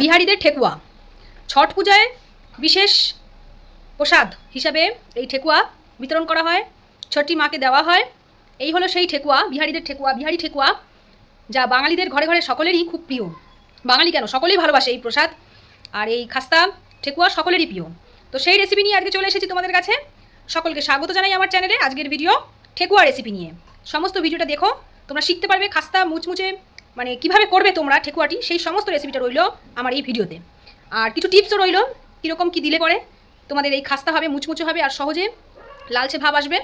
বিহারিদের ঠেকুয়া। ছট পূজায় বিশেষ প্রসাদ হিসাবে এই ঠেকুয়া বিতরণ করা হয়, ছটি মাকে দেওয়া হয়। এই হলো সেই ঠেকুয়া, বিহারিদের ঠেকুয়া। বিহারি ঠেকুয়া, যা বাঙালিদের ঘরে ঘরে সকলেরই খুব প্রিয়। বাঙালি কেন? সকলেই ভালোবাসে এই প্রসাদ। আর এই খাস্তা ঠেকুয়া সকলেরই প্রিয়। তো সেই রেসিপি নিয়ে আজকে চলে এসেছি তোমাদের কাছে। সকলকে স্বাগত জানাই আমার চ্যানেলে আজকের ভিডিও ঠেকুয়া রেসিপি নিয়ে। সমস্ত ভিডিওটা দেখো, তোমরা শিখতে পারবে খাস্তা মুচমুচে মানে কীভাবে করবে তোমরা ঠেকুয়াটি, সেই সমস্ত রেসিপিটা রইল আমার এই ভিডিওতে আর কিছু টিপসও রইল, কীরকম কী দিলে পরে। তোমাদের এই খাস্তা হবে, মুচমুচে হবে, আর সহজে লালচে ভাব আসবে।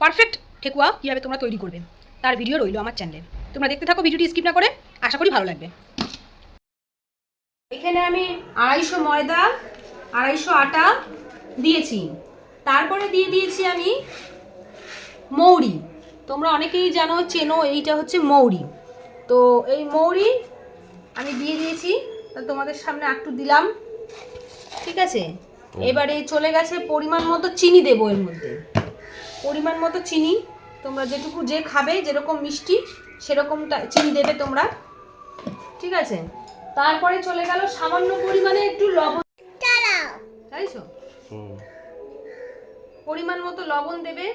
পারফেক্ট ঠেকুয়া কীভাবে তোমরা তৈরি করবে, তার ভিডিও রইল আমার চ্যানেলে তোমরা দেখতে থাকো ভিডিওটি স্কিপ না করে, আশা করি ভালো লাগবে। এখানে আমি আড়াইশো ময়দা, আড়াইশো আটা দিয়েছি। তারপরে দিয়ে দিয়েছি আমি মৌরি। তোমরা অনেকেই জানো, চেনো, এইটা হচ্ছে মৌরি। তো এই মৌরি আমি দিয়ে দিয়েছি তা তোমাদের সামনে একটু দিলাম। ঠিক আছে? এবারে চলে গেছে পরিমাণ মতো চিনি দেবো এর মধ্যে। পরিমাণ মতো চিনি তোমরা যেটুকু যে খাবে যেরকম মিষ্টি সেরকমটা চিনি দেবে তোমরা। ঠিক আছে? তারপরে চলে গেল সামান্য পরিমাণে একটু লবণ। তাইছো পরিমাণ মতো লবণ দেবে।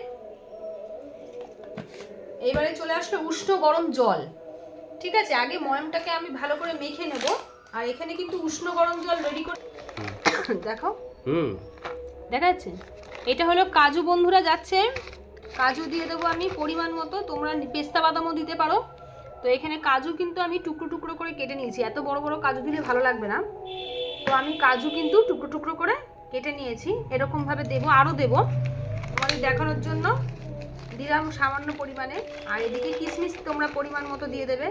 এবারে চলে আসলো উষ্ণ গরম জল। ঠিক আছে আগে ময়মটাকে আমি ভালো করে মেখে নেব। আর এখানে কিন্তু উষ্ণ গরম জল রেডি করে দেখো হুম। দেখা যাচ্ছে? এটা হলো কাজু বন্ধুরা যাচ্ছে। কাজু দিয়ে দেবো আমি পরিমাণ মতো তোমরা পেস্তা বাদামও দিতে পারো। তো এখানে কাজু কিন্তু আমি টুকরো টুকরো করে কেটে নিয়েছি। এত বড় বড় কাজু দিলে ভালো লাগবে না। তো আমি কাজু কিন্তু টুকরো টুকরো করে কেটে নিয়েছি। এরকমভাবে দেবো আরও দেবো। তোমাদের দেখানোর জন্য। দিলাম সামান্য পরিমাণে। আর এদিকে কিশমিশ তোমরা পরিমাণ মতো দিয়ে দেবে।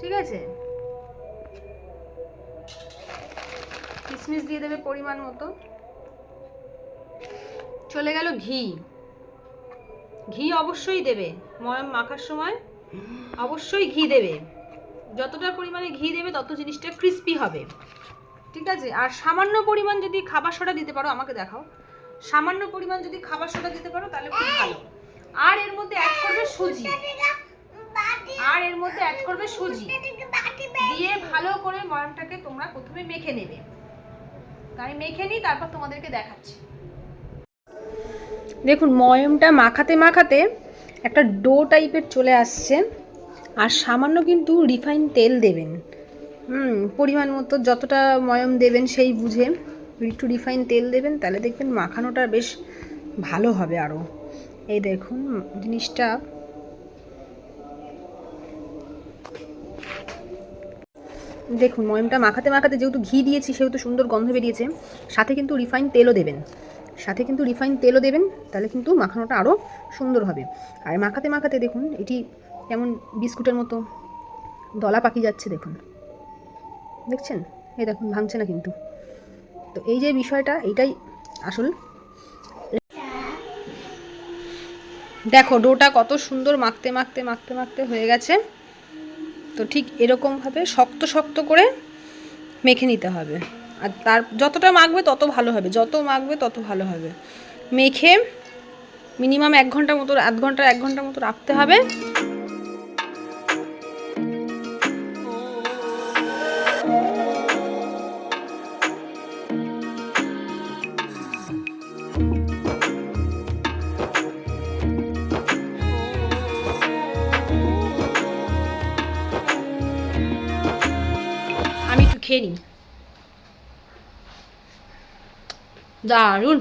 ঠিক আছে? কিশমিশ দিয়ে দেবে পরিমাণ মতো। চলে গেল ঘি। ঘি অবশ্যই দেবে। ময়ম মাখার সময় অবশ্যই ঘি দেবে। যতটা পরিমাণে ঘি দেবে, তত জিনিসটা ক্রিস্পি হবে। ঠিক আছে? আর সামান্য পরিমাণ যদি খাবার সোডা দিতে পারো, আমাকে দেখাও। সামান্য পরিমাণ যদি খাবার সোডা দিতে পারো, তাহলে খুব ভালো। আর এর মধ্যে অ্যাড করবে সুজি। আর এর মধ্যে অ্যাড করবে সুজি। দিয়ে ভালো করে ময়মটাকে তোমরা প্রথমে মেখে নেবে। আমি মেখে নিই, তারপর তোমাদেরকে দেখাচ্ছি। দেখুন, ময়মটা মাখাতে মাখাতে একটা ডো টাইপের চলে আসছে। আর সামান্য কিন্তু রিফাইন তেল দেবেন। হুম, পরিমাণ মতো যতটা ময়ম দেবেন সেই বুঝে। একটু রিফাইন তেল দেবেন, তাহলে দেখবেন মাখানোটা বেশ ভালো হবে আরও এই দেখুন, জিনিসটা। দেখুন, ময়মটা মাখাতে মাখাতে যেহেতু ঘি দিয়েছি, সেহেতু সুন্দর গন্ধ বেরিয়েছে। সাথে কিন্তু রিফাইন তেলও দেবেন। সাথে কিন্তু রিফাইন তেলও দেবেন, তাহলে কিন্তু মাখানোটা আরও সুন্দর হবে। আর মাখাতে মাখাতে দেখুন, এটি কেমন বিস্কুটের মতো দলা পাকি যাচ্ছে, দেখুন। দেখছেন? এই দেখুন, ভাঙছে না কিন্তু। তো এই যে বিষয়টা, এইটাই আসল দেখো, ডোটা কত সুন্দর মাখতে মাখতে মাখতে মাখতে হয়ে গেছে। তো ঠিক এরকমভাবে শক্ত শক্ত করে মেখে নিতে হবে। আর তার, যতটা মাখবে তত ভালো হবে। যত মাখবে তত ভালো হবে। মেখে মিনিমাম এক ঘণ্টা মতো, আধ ঘণ্টা, এক ঘণ্টা মতো রাখতে হবে। খেয়ে নিই দারুণ।